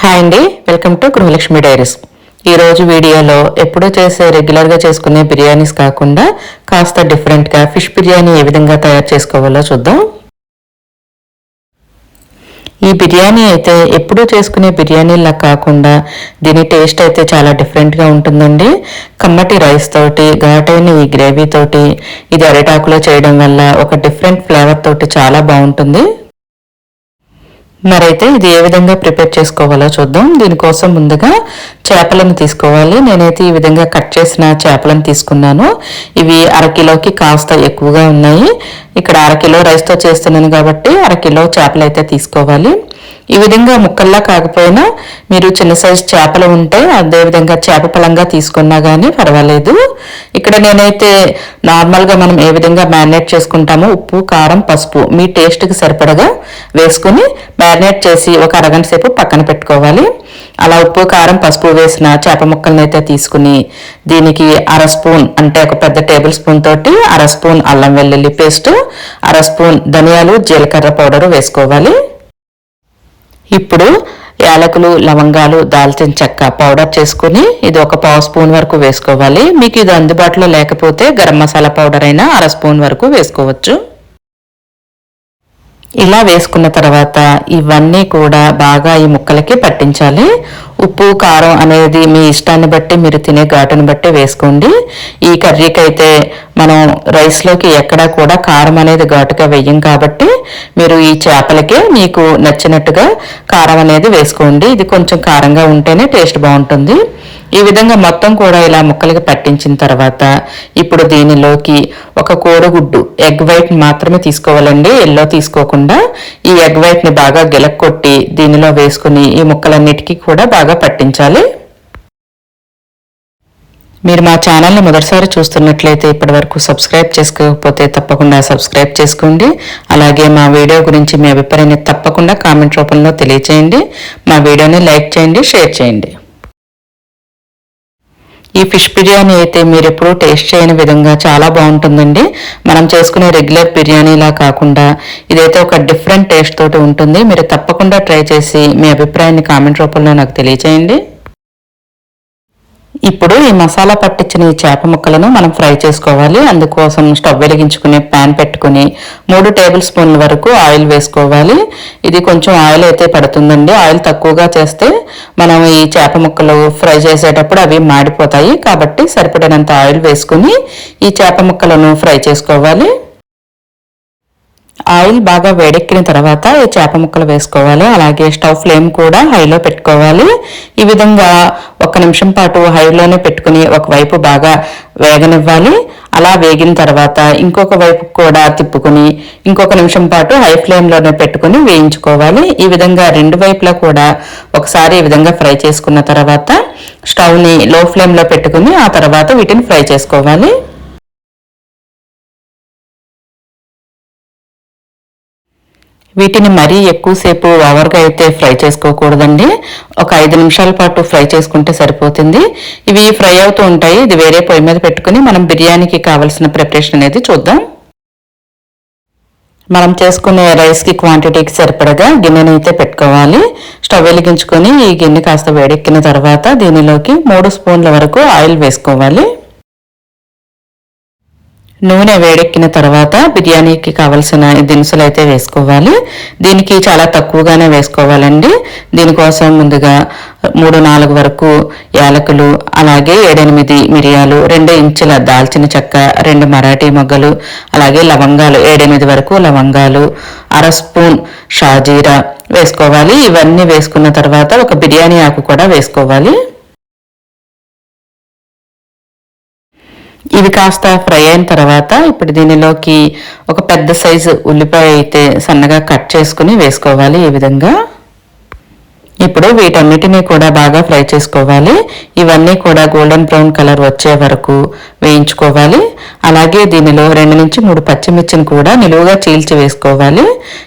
Hi అండి. Welcome to Gruhalakshmi diaries. ఈరోజు వీడియోలో ఎప్పుడూ చేసే రెగ్యులర్గా చేసుకునే బిర్యానీస్ కాకుండా కాస్త డిఫరెంట్గా ఫిష్ బిర్యానీ ఏ విధంగా తయారు చేసుకోవాలో చూద్దాం. ఈ బిర్యానీ అయితే ఎప్పుడూ చేసుకునే బిర్యానీలా కాకుండా దీని టేస్ట్ అయితే చాలా డిఫరెంట్గా ఉంటుందండి. కమ్మటి రైస్ తోటి ఘాటైన ఈ గ్రేవీ తోటి ఇది అరిటాకులో చేయడం వల్ల ఒక డిఫరెంట్ ఫ్లేవర్ తోటి చాలా బాగుంటుంది. మరైతే ఇది ఏ విధంగా ప్రిపేర్ చేసుకోవాలో చూద్దాం. దీనికోసం ముందుగా చేపలను తీసుకోవాలి. నేనైతే ఈ విధంగా కట్ చేసిన చేపలను తీసుకున్నాను. ఇవి అరకిలోకి కాస్త ఎక్కువగా ఉన్నాయి. ఇక్కడ అరకిలో రైస్తో చేస్తున్నాను కాబట్టి అరకిలో చేపలు అయితే తీసుకోవాలి. ఈ విధంగా ముక్కల్లా కాకపోయినా మీరు చిన్న సైజు చేపలు ఉంటే అదేవిధంగా చేప పలంగా తీసుకున్నా కానీ పర్వాలేదు. ఇక్కడ నేనైతే నార్మల్గా మనం ఏ విధంగా మ్యారినేట్ చేసుకుంటామో ఉప్పు కారం పసుపు మీ టేస్ట్కి సరిపడగా వేసుకుని మ్యారినేట్ చేసి ఒక అరగంట సేపు పక్కన పెట్టుకోవాలి. అలా ఉప్పు కారం పసుపు వేసిన చేప ముక్కలను అయితే తీసుకుని దీనికి అర స్పూన్ అంటే ఒక పెద్ద టేబుల్ స్పూన్ తోటి అర స్పూన్ అల్లం వెల్లుల్లి పేస్ట్ అర స్పూన్ ధనియాలు జీలకర్ర పౌడర్ వేసుకోవాలి. ఇప్పుడు యాలకులు లవంగాలు దాల్చిన చెక్క పౌడర్ చేసుకుని ఇది ఒక పావు స్పూన్ వరకు వేసుకోవాలి. మీకు ఇది అందుబాటులో లేకపోతే గరం మసాలా పౌడర్ అయినా అర స్పూన్ వరకు వేసుకోవచ్చు. ఇలా వేసుకున్న తర్వాత ఇవన్నీ కూడా బాగా ఈ ముక్కలకి పట్టించాలి. ఉప్పు కారం అనేది మీ ఇష్టాన్ని బట్టి మీరు తినే ఘాటును బట్టి వేసుకోండి. ఈ కర్రీకి అయితే మనం రైస్లోకి ఎక్కడా కూడా కారం అనేది ఘాటుగా వేయం కాబట్టి మీరు ఈ చేపలకే మీకు నచ్చినట్టుగా కారం అనేది వేసుకోండి. ఇది కొంచెం కారంగా ఉంటేనే టేస్ట్ బాగుంటుంది. ఈ విధంగా మొత్తం కూడా ఇలా ముక్కలకి పట్టించిన తర్వాత ఇప్పుడు దీనిలోకి ఒక కోడిగుడ్డు ఎగ్ వైట్ మాత్రమే తీసుకోవాలండి. ఎల్లో తీసుకోకుండా ఈ ఎగ్ వైట్ని బాగా గిలక్కొట్టి దీనిలో వేసుకుని ఈ ముక్కలన్నిటికీ కూడా బాగా పట్టించాలి. మీరు మా ఛానల్ని మొదటిసారి చూస్తున్నట్లయితే ఇప్పటి వరకు సబ్స్క్రైబ్ చేసుకోకపోతే తప్పకుండా సబ్స్క్రైబ్ చేసుకోండి. అలాగే మా వీడియో గురించి మీ అభిప్రాయాన్ని తప్పకుండా కామెంట్ రూపంలో తెలియచేయండి. మా వీడియోని లైక్ చేయండి షేర్ చేయండి. ఈ ఫిష్ బిర్యానీ అయితే మీరు ఎప్పుడూ టేస్ట్ చేయని విధంగా చాలా బాగుంటుందండి. మనం చేసుకునే రెగ్యులర్ బిర్యానీలా కాకుండా ఇదైతే ఒక డిఫరెంట్ టేస్ట్ తోటి ఉంటుంది. మీరు తప్పకుండా ట్రై చేసి మీ అభిప్రాయాన్ని కామెంట్ రూపంలో నాకు తెలియచేయండి. ఇప్పుడు ఈ మసాలా పట్టించిన ఈ చేప ముక్కలను మనం ఫ్రై చేసుకోవాలి. అందుకోసం స్టవ్ వెలిగించుకుని ప్యాన్ పెట్టుకుని మూడు టేబుల్ స్పూన్ల వరకు ఆయిల్ వేసుకోవాలి. ఇది కొంచెం ఆయిల్ అయితే పడుతుందండి. ఆయిల్ తక్కువగా చేస్తే మనం ఈ చేప ముక్కలు ఫ్రై చేసేటప్పుడు అవి మాడిపోతాయి. కాబట్టి సరిపడినంత ఆయిల్ వేసుకుని ఈ చేప ముక్కలను ఫ్రై చేసుకోవాలి. ఆయిల్ బాగా వేడెక్కిన తర్వాత ఈ చేప ముక్కలు వేసుకోవాలి. అలాగే స్టవ్ ఫ్లేమ్ కూడా హైలో పెట్టుకోవాలి. ఈ విధంగా ఒక నిమిషం పాటు హైలోనే పెట్టుకుని ఒకవైపు బాగా వేగనివ్వాలి. అలా వేగిన తర్వాత ఇంకొక వైపు కూడా తిప్పుకుని ఇంకొక నిమిషం పాటు హై ఫ్లేమ్లోనే పెట్టుకుని వేయించుకోవాలి. ఈ విధంగా రెండు వైపులా కూడా ఒకసారి ఈ విధంగా ఫ్రై చేసుకున్న తర్వాత స్టవ్ని లో ఫ్లేమ్లో పెట్టుకుని ఆ తర్వాత వీటిని ఫ్రై చేసుకోవాలి. వీటిని మరీ ఎక్కువసేపు ఓవర్గా అయితే ఫ్రై చేసుకోకూడదండి. ఒక ఐదు నిమిషాల పాటు ఫ్రై చేసుకుంటే సరిపోతుంది. ఇవి ఫ్రై అవుతూ ఉంటాయి. ఇది వేరే పొయ్యి మీద పెట్టుకుని మనం బిర్యానీకి కావాల్సిన ప్రిపరేషన్ అనేది చూద్దాం. మనం చేసుకునే రైస్కి క్వాంటిటీకి సరిపడగా గిన్నెని అయితే పెట్టుకోవాలి. స్టవ్ వెలిగించుకొని ఈ గిన్నె కాస్త వేడెక్కిన తర్వాత దీనిలోకి మూడు స్పూన్ల వరకు ఆయిల్ వేసుకోవాలి. నూనె వేడెక్కిన తర్వాత బిర్యానీకి కావలసిన దినుసులు అయితే వేసుకోవాలి. దీనికి చాలా తక్కువగానే వేసుకోవాలండి. దీనికోసం ముందుగా మూడు నాలుగు వరకు యాలకులు అలాగే ఏడెనిమిది మిరియాలు రెండు ఇంచుల దాల్చిన చెక్క రెండు మరాఠీ మొగ్గలు అలాగే లవంగాలు ఏడెనిమిది వరకు లవంగాలు అర స్పూన్ షాజీరా వేసుకోవాలి. ఇవన్నీ వేసుకున్న తర్వాత ఒక బిర్యానీ ఆకు కూడా వేసుకోవాలి. ఇవి కాస్త ఫ్రై అయిన తర్వాత ఇప్పుడు దీనిలోకి ఒక పెద్ద సైజు ఉల్లిపాయ అయితే సన్నగా కట్ చేసుకుని వేసుకోవాలి ఈ విధంగా. ఇప్పుడు వీటన్నిటినీ కూడా బాగా ఫ్రై చేసుకోవాలి. ఇవన్నీ కూడా గోల్డెన్ బ్రౌన్ కలర్ వచ్చే వరకు వేయించుకోవాలి. అలాగే దీనిలో రెండు నుంచి మూడు పచ్చిమిర్చిని కూడా నిలువుగా చీల్చి వేసుకోవాలి.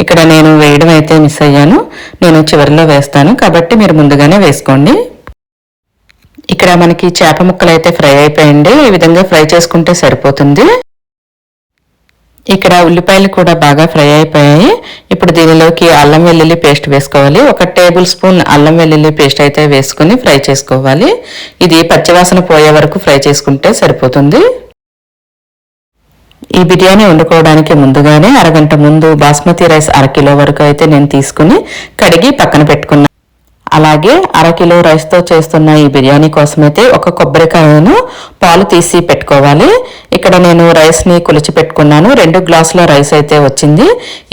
ఇక్కడ నేను వేయడం అయితే మిస్ అయ్యాను. నేను చివరిలో వేస్తాను. కాబట్టి మీరు ముందుగానే వేసుకోండి. ఇక్కడ మనకి చేప ముక్కలు అయితే ఫ్రై అయిపోయింది. ఈ విధంగా ఫ్రై చేసుకుంటే సరిపోతుంది. ఇక్కడ ఉల్లిపాయలు కూడా బాగా ఫ్రై అయిపోయాయి. ఇప్పుడు దీనిలోకి అల్లం వెల్లుల్లి పేస్ట్ వేసుకోవాలి. ఒక టేబుల్ స్పూన్ అల్లం వెల్లుల్లి పేస్ట్ అయితే వేసుకుని ఫ్రై చేసుకోవాలి. ఇది పచ్చివాసన పోయే వరకు ఫ్రై చేసుకుంటే సరిపోతుంది. ఈ బిర్యానీ వండుకోవడానికి ముందుగానే అరగంట ముందు బాస్మతి రైస్ అరకిలో వరకు అయితే నేను తీసుకుని కడిగి పక్కన పెట్టుకున్నాను అలాగే అరకిలో రైస్తో చేస్తున్న ఈ బిర్యానీ కోసమైతే ఒక కొబ్బరికాయను పాలు తీసి పెట్టుకోవాలి. ఇక్కడ నేను రైస్ని కొలిచి పెట్టుకున్నాను. రెండు గ్లాసుల రైస్ అయితే వచ్చింది.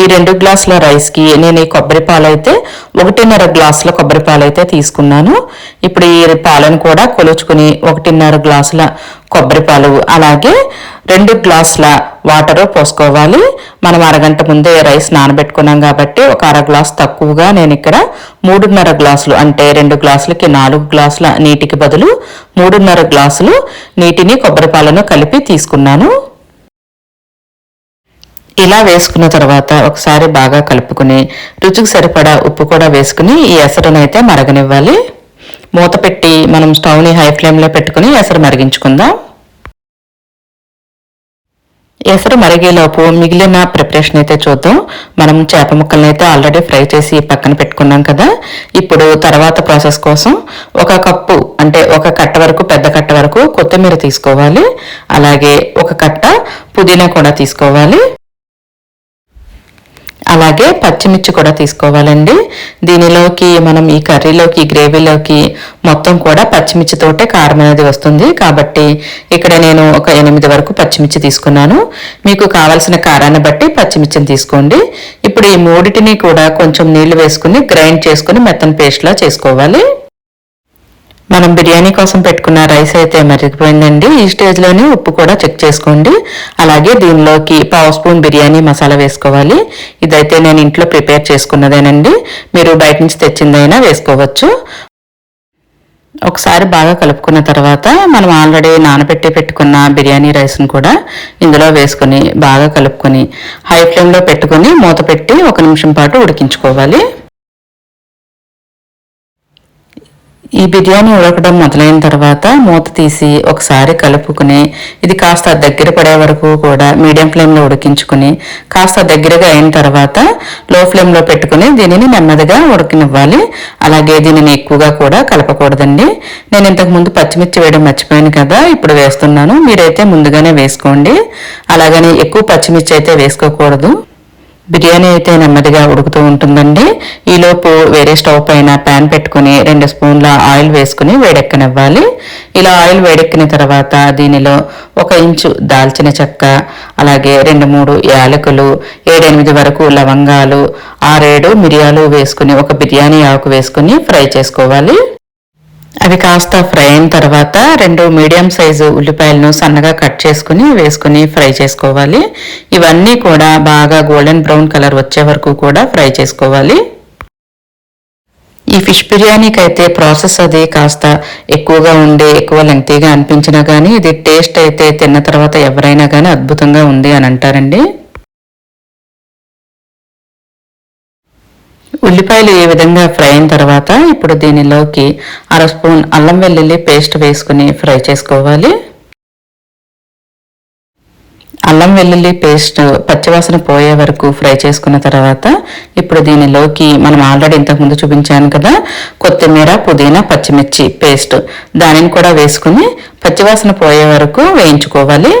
ఈ రెండు గ్లాసుల రైస్కి నేను ఈ కొబ్బరి పాలు అయితే ఒకటిన్నర గ్లాసుల కొబ్బరి పాలు అయితే తీసుకున్నాను. ఇప్పుడు ఈ పాలను కూడా కొలుచుకుని ఒకటిన్నర గ్లాసుల కొబ్బరిపాలు అలాగే రెండు గ్లాసుల వాటర్ పోసుకోవాలి. మనం అరగంట ముందే రైస్ నానబెట్టుకున్నాం కాబట్టి ఒక అర గ్లాస్ తక్కువగా నేను ఇక్కడ మూడున్నర గ్లాసులు అంటే రెండు గ్లాసులకి నాలుగు గ్లాసుల నీటికి బదులు మూడున్నర గ్లాసులు నీటిని కొబ్బరిపాలను కలిపి తీసుకున్నాను. ఇలా వేసుకున్న తర్వాత ఒకసారి బాగా కలుపుకుని రుచికి సరిపడా ఉప్పు కూడా వేసుకుని ఈ ఎసరునైతే మరగనివ్వాలి. మూత పెట్టి మనం స్టవ్ని హై ఫ్లేమ్లో పెట్టుకుని ఎసరు మరిగించుకుందాం. ఎసరు మరిగేలోపు మిగిలిన ప్రిపరేషన్ అయితే చూద్దాం. మనం చేప ముక్కల్ని అయితే ఆల్రెడీ ఫ్రై చేసి పక్కన పెట్టుకున్నాం కదా. ఇప్పుడు తర్వాత ప్రాసెస్ కోసం ఒక కప్పు అంటే ఒక కట్ట వరకు పెద్ద కట్ట వరకు కొత్తిమీర తీసుకోవాలి. అలాగే ఒక కట్ట పుదీనా కూడా తీసుకోవాలి. అలాగే పచ్చిమిర్చి కూడా తీసుకోవాలండి. దీనిలోకి మనం ఈ కర్రీలోకి గ్రేవీలోకి మొత్తం కూడా పచ్చిమిర్చితోటే కారం అనేది వస్తుంది. కాబట్టి ఇక్కడ నేను ఒక ఎనిమిది వరకు పచ్చిమిర్చి తీసుకున్నాను. మీకు కావలసిన కారాన్ని బట్టి పచ్చిమిర్చిని తీసుకోండి. ఇప్పుడు ఈ మూడిటిని కూడా కొంచెం నీళ్ళు వేసుకుని గ్రైండ్ చేసుకుని మెత్తని పేస్ట్లా చేసుకోవాలి. మనం బిర్యానీ కోసం పెట్టుకున్న రైస్ అయితే మరిగిపోయిందండి. ఈ స్టేజ్లోనే ఉప్పు కూడా చెక్ చేసుకోండి. అలాగే దీనిలోకి పావు స్పూన్ బిర్యానీ మసాలా వేసుకోవాలి. ఇదైతే నేను ఇంట్లో ప్రిపేర్ చేసుకున్నదేనండి. మీరు బయట నుంచి తెచ్చిందైనా వేసుకోవచ్చు. ఒకసారి బాగా కలుపుకున్న తర్వాత మనం ఆల్రెడీ నానబెట్టి పెట్టుకున్న బిర్యానీ రైస్ను కూడా ఇందులో వేసుకుని బాగా కలుపుకొని హై ఫ్లేమ్లో పెట్టుకుని మూత పెట్టి ఒక నిమిషం పాటు ఉడికించుకోవాలి. ఈ బిర్యానీ ఉడకడం మొదలైన తర్వాత మూత తీసి ఒకసారి కలుపుకుని ఇది కాస్త దగ్గర పడే వరకు కూడా మీడియం ఫ్లేమ్లో ఉడికించుకుని కాస్త దగ్గరగా అయిన తర్వాత లో ఫ్లేమ్లో పెట్టుకుని దీనిని నెమ్మదిగా ఉడకనివ్వాలి. అలాగే దీనిని ఎక్కువగా కూడా కలపకూడదండి. నేను ఇంతకుముందు పచ్చిమిర్చి వేయడం మర్చిపోయాను కదా ఇప్పుడు వేస్తున్నాను. మీరైతే ముందుగానే వేసుకోండి. అలాగని ఎక్కువ పచ్చిమిర్చి అయితే వేసుకోకూడదు. బిర్యానీ అయితే నెమ్మదిగా ఉడుకుతూ ఉంటుందండి. ఈలోపు వేరే స్టవ్ పైన ప్యాన్ పెట్టుకుని రెండు స్పూన్ల ఆయిల్ వేసుకుని వేడెక్కనివ్వాలి. ఇలా ఆయిల్ వేడెక్కిన తర్వాత దీనిలో ఒక ఇంచు దాల్చిన చెక్క అలాగే రెండు మూడు యాలకులు ఏడెనిమిది వరకు లవంగాలు ఆరేడు మిరియాలు వేసుకుని ఒక బిర్యానీ ఆకు వేసుకుని ఫ్రై చేసుకోవాలి. అవి కాస్త ఫ్రై అయిన తర్వాత రెండు మీడియం సైజు ఉల్లిపాయలను సన్నగా కట్ చేసుకుని వేసుకుని ఫ్రై చేసుకోవాలి. ఇవన్నీ కూడా బాగా గోల్డెన్ బ్రౌన్ కలర్ వచ్చే వరకు కూడా ఫ్రై చేసుకోవాలి. ఈ ఫిష్ బిర్యానీకి అయితే ప్రాసెస్ అది కాస్త ఎక్కువగా ఉండి ఎక్కువ లెంగ్తీగా అనిపించినా కానీ ఇది టేస్ట్ అయితే తిన్న తర్వాత ఎవరైనా కానీ అద్భుతంగా ఉంది అని అంటారండి. ఉల్లిపాయలు ఈ విధంగా ఫ్రై అయిన తర్వాత ఇప్పుడు దీనిలోకి అర స్పూన్ అల్లం వెల్లుల్లి పేస్ట్ వేసుకుని ఫ్రై చేసుకోవాలి. అల్లం వెల్లుల్లి పేస్ట్ పచ్చివాసన పోయే వరకు ఫ్రై చేసుకున్న తర్వాత ఇప్పుడు దీనిలోకి మనం ఆల్రెడీ ఇంతకుముందు చూపించాను కదా కొత్తిమీర పుదీనా పచ్చిమిర్చి పేస్ట్. దానిని కూడా వేసుకుని పచ్చివాసన పోయే వరకు వేయించుకోవాలి.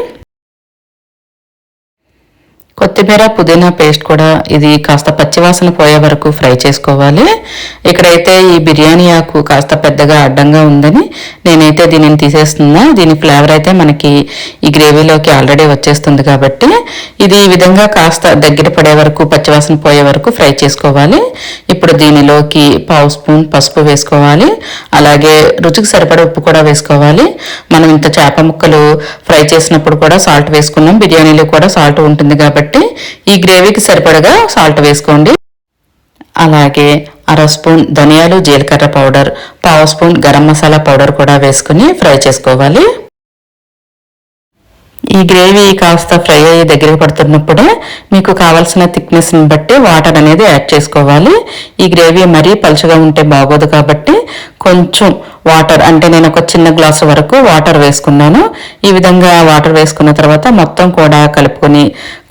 కొత్తిమీర పుదీనా పేస్ట్ కూడా ఇది కాస్త పచ్చివాసన పోయే వరకు ఫ్రై చేసుకోవాలి. ఇక్కడైతే ఈ బిర్యానీ ఆకు కాస్త పెద్దగా అడ్డంగా ఉందని నేనైతే దీనిని తీసేస్తున్నా. దీని ఫ్లేవర్ అయితే మనకి ఈ గ్రేవీలోకి ఆల్రెడీ వచ్చేస్తుంది కాబట్టి ఇది ఈ విధంగా కాస్త దగ్గర పడే వరకు పచ్చివాసన పోయే వరకు ఫ్రై చేసుకోవాలి. ఇప్పుడు దీనిలోకి పావు స్పూన్ పసుపు వేసుకోవాలి. అలాగే రుచికి సరిపడ ఉప్పు కూడా వేసుకోవాలి. మనం ఇంత చేప ముక్కలు ఫ్రై చేసినప్పుడు కూడా సాల్ట్ వేసుకున్నాం. బిర్యానీలో కూడా సాల్ట్ ఉంటుంది కాబట్టి ఈ గ్రేవీకి సరిపడగా సాల్ట్ వేసుకోండి. అలాగే అర స్పూన్ ధనియాలు జీలకర్ర పౌడర్ పావు స్పూన్ గరం మసాలా పౌడర్ కూడా వేసుకుని ఫ్రై చేసుకోవాలి. ఈ గ్రేవీ కాస్త ఫ్రై అయ్యి దగ్గరికి పడుతున్నప్పుడే మీకు కావాల్సిన థిక్నెస్ని బట్టి వాటర్ అనేది యాడ్ చేసుకోవాలి. ఈ గ్రేవీ మరీ పలుచగా ఉంటే బాగోదు కాబట్టి కొంచెం వాటర్ అంటే నేను ఒక చిన్న గ్లాసు వరకు వాటర్ వేసుకున్నాను. ఈ విధంగా వాటర్ వేసుకున్న తర్వాత మొత్తం కూడా కలుపుకొని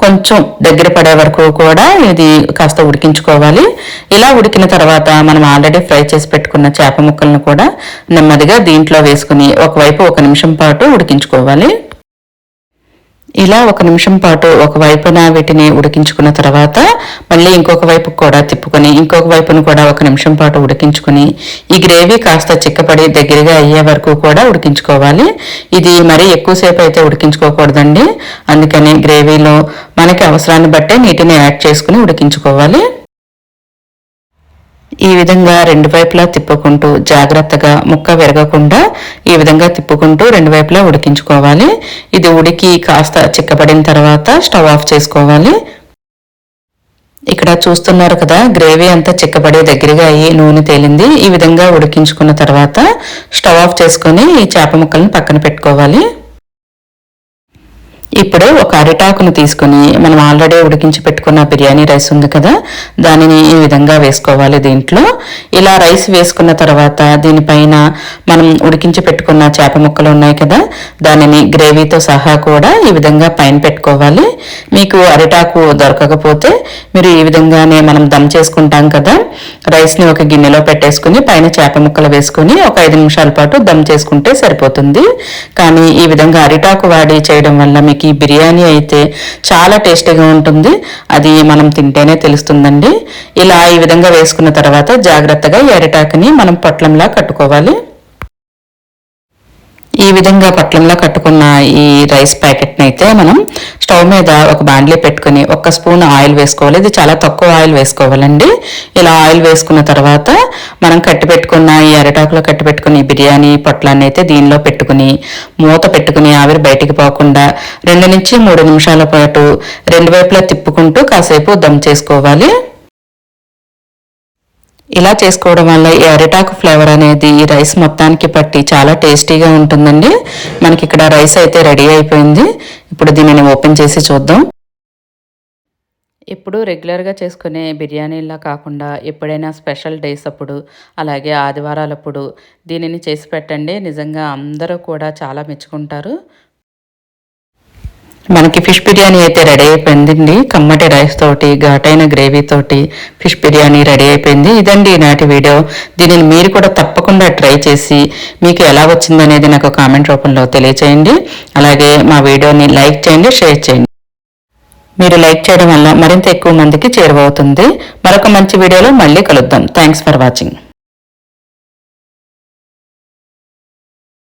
కొంచెం దగ్గర పడే వరకు కూడా ఇది కాస్త ఉడికించుకోవాలి. ఇలా ఉడికిన తర్వాత మనం ఆల్రెడీ ఫ్రై చేసి పెట్టుకున్న చేప ముక్కలను కూడా నెమ్మదిగా దీంట్లో వేసుకుని ఒకవైపు ఒక నిమిషం పాటు ఉడికించుకోవాలి. ఇలా ఒక నిమిషం పాటు ఒక వైపున వీటిని ఉడికించుకున్న తర్వాత మళ్ళీ ఇంకొక వైపు కూడా తిప్పుకొని ఇంకొక వైపును కూడా ఒక నిమిషం పాటు ఉడికించుకుని ఈ గ్రేవీ కాస్త చిక్కపడి దగ్గరగా అయ్యే వరకు కూడా ఉడికించుకోవాలి. ఇది మరీ ఎక్కువసేపు అయితే ఉడికించుకోకూడదండి. అందుకని గ్రేవీలో మనకి అవసరాన్ని బట్టే నీటిని యాడ్ చేసుకుని ఉడికించుకోవాలి. ఈ విధంగా రెండు వైపులా తిప్పుకుంటూ జాగ్రత్తగా ముక్క విరగకుండా ఈ విధంగా తిప్పుకుంటూ రెండు వైపులా ఉడికించుకోవాలి. ఇది ఉడికి కాస్త చిక్కబడిన తర్వాత స్టవ్ ఆఫ్ చేసుకోవాలి. ఇక్కడ చూస్తున్నారు కదా గ్రేవీ అంతా చిక్కబడి దగ్గరగా అయ్యి నూనె తేలింది. ఈ విధంగా ఉడికించుకున్న తర్వాత స్టవ్ ఆఫ్ చేసుకొని ఈ చేప ముక్కలను పక్కన పెట్టుకోవాలి. ఇప్పుడు ఒక అరిటాకును తీసుకుని మనం ఆల్రెడీ ఉడికించి పెట్టుకున్న బిర్యానీ రైస్ ఉంది కదా దానిని ఈ విధంగా వేసుకోవాలి దీంట్లో. ఇలా రైస్ వేసుకున్న తర్వాత దీనిపైన మనం ఉడికించి పెట్టుకున్న చేప ముక్కలు ఉన్నాయి కదా దానిని గ్రేవీతో సహా కూడా ఈ విధంగా పైన పెట్టుకోవాలి. మీకు అరిటాకు దొరకకపోతే మీరు ఈ విధంగానే మనం దమ్ చేసుకుంటాం కదా రైస్ని ఒక గిన్నెలో పెట్టేసుకుని పైన చేప ముక్కలు వేసుకుని ఒక ఐదు నిమిషాల పాటు దమ్ చేసుకుంటే సరిపోతుంది. కానీ ఈ విధంగా అరిటాకు వాడి చేయడం వల్ల మీకు ఈ బిర్యానీ అయితే చాలా టేస్టీగా ఉంటుంది. అది మనం తింటేనే తెలుస్తుందండి. ఇలా ఈ విధంగా వేసుకున్న తర్వాత జాగ్రత్తగా ఎరటాకుని మనం పొట్లంలా కట్టుకోవాలి. ఈ విధంగా పట్లంలో కట్టుకున్న ఈ రైస్ ప్యాకెట్ని అయితే మనం స్టవ్ మీద ఒక బాండ్లీ పెట్టుకుని ఒక స్పూన్ ఆయిల్ వేసుకోవాలి. ఇది చాలా తక్కువ ఆయిల్ వేసుకోవాలండి. ఇలా ఆయిల్ వేసుకున్న తర్వాత మనం కట్టి పెట్టుకున్న ఈ అరటాకులో కట్టి పెట్టుకుని బిర్యానీ పొట్లాన్ని అయితే దీనిలో పెట్టుకుని మూత పెట్టుకుని ఆవిరి బయటికి పోకుండా రెండు నుంచి మూడు నిమిషాల పాటు రెండు వైపులా తిప్పుకుంటూ కాసేపు దమ్ చేసుకోవాలి. ఇలా చేసుకోవడం వల్ల ఈ అరిటాకు ఫ్లేవర్ అనేది ఈ రైస్ మొత్తానికి పట్టి చాలా టేస్టీగా ఉంటుందండి. మనకి ఇక్కడ రైస్ అయితే రెడీ అయిపోయింది. ఇప్పుడు దీనిని ఓపెన్ చేసి చూద్దాం. ఇప్పుడు రెగ్యులర్గా చేసుకునే బిర్యానీలా కాకుండా ఎప్పుడైనా స్పెషల్ డేస్ అప్పుడు అలాగే ఆదివారాలప్పుడు దీనిని చేసి పెట్టండి. నిజంగా అందరూ కూడా చాలా మెచ్చుకుంటారు. మనకి ఫిష్ బిర్యానీ అయితే రెడీ అయిపోయిందండి. కమ్మటి రైస్ తోటి ఘాటైన గ్రేవీ తోటి ఫిష్ బిర్యానీ రెడీ అయిపోయింది. ఇదండి ఈనాటి వీడియో. దీనిని మీరు కూడా తప్పకుండా ట్రై చేసి మీకు ఎలా వచ్చిందనేది నాకు కామెంట్ రూపంలో తెలియచేయండి. అలాగే మా వీడియోని లైక్ చేయండి షేర్ చేయండి. మీరు లైక్ చేయడం వల్ల మరింత ఎక్కువ మందికి చేరువవుతుంది. మరొక మంచి వీడియోలో మళ్ళీ కలుద్దాం. Thanks for watching.